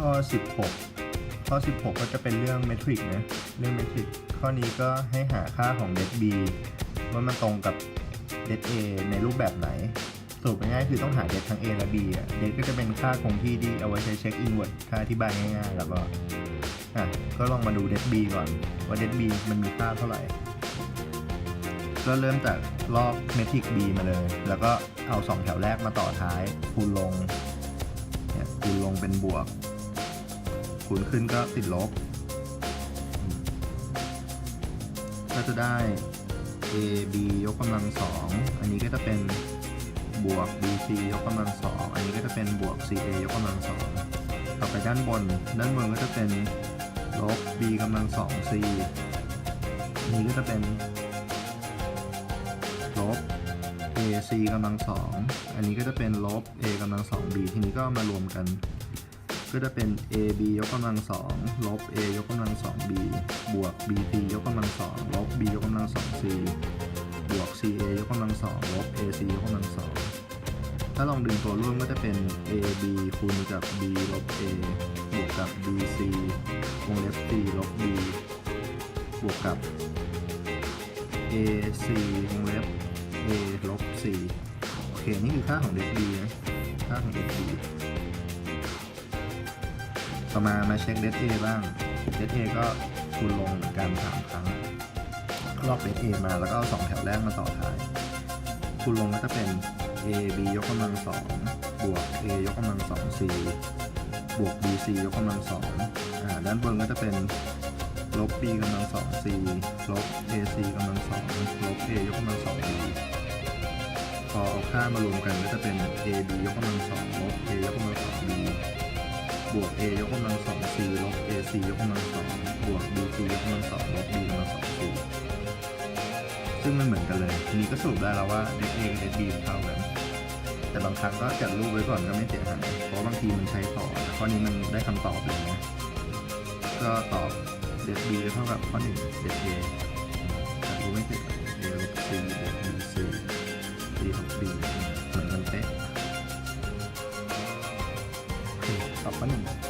ข้อ 16 ข้อ 16 ก็จะเป็นเรื่องเมทริกนะ เรื่องเมทริกข้อนี้ก็ให้หาค่าของเด b b ว่ามันตรงกับเด a ในรูปแบบไหนสรุปง่ายๆคือต้องหาเดทั้ง a และ b อะเดก็จะเป็นค่าคงที่ที่เอาไว้ใช้เช็คอินเวอร์ถ้าอธิบายง่ายๆ แล้วก็อะก็ลองมาดูเด b ก่อน ว่าเด b มันมีค่าเท่าไหร่ก็เริ่มจากลอกเมทริก b มาเลย แล้วก็เอา 2 แถวแรกมาต่อท้ายคูณลงเนี่ยคูณลงเป็นบวก คูณขึ้นก็ติดลบ ก็จะได้ a b ยกกำลังสอง อันนี้ก็จะเป็นบวก b c ยกกำลังสอง อันนี้ก็จะเป็นบวก c a ยกกำลังสองต่อไปด้านบน ด้านบนก็จะเป็นลบ b กำลังสอง c อันนี้ก็จะเป็นลบ a c กำลังสอง อันนี้ก็จะเป็นลบ a กำลังสอง b ทีนี้ก็มารวมกัน ก็จะเป็น a b ยกกำลังสองลบ a ยกกำลังสอง b บวก b c ยกกำลังสองลบ b ยกกำลังสอง c บวก c a ยกกำลังสองลบ a c ยกกำลังสองถ้าลองดึงตัวร่วมก็จะเป็น a b คูณกับ b ลบ a บวกกับ b c วงเล็บ c ลบ b บวกกับ a c วงเล็บ a ลบ c โอเค นี่คือค่าของเด็ก b นะ ค่าของเด็ก b ต่อมามาเช็คเด a บ้างเด a ก็คูณลงเหมือนกันสามครั้งลอกเด a มาแล้วก็เอาสองแถวแรกมาต่อท้ายคูณลงก็จะเป็น a b ยกกำลังสองบวก a ยกกำลังสอง c บวก b c ยกกำลังสองอ่าด้านบนก็จะเป็นลบ b กำลังสอง c ลบ a c กำลังสองลบ a ยกกำลังสอง b พอเอาค่ามารวมกันก็จะเป็น a b ยกกำลังสองลบ a ยกกำลังสอง b บวก a ยกกำลังสอง c ลบ a c ยกกำลังสองบวก b c ยกกำลังสองลบ b กำลังสอง c ซึ่งมันเหมือนกันเลย ทีนี้ก็สรุปได้แล้วว่าเด a กับเด b เท่ากัน แต่บางครั้งก็จัดรูปไว้ก่อนก็ไม่เสียหาย เพราะบางทีมันใช้ต่อแต่ข้อนี้มันได้คำตอบเลยนะ ก็ตอบเด b เท่ากับข้อหนึ่งเด a จัดรูปไม่เสร็ 아닙 니.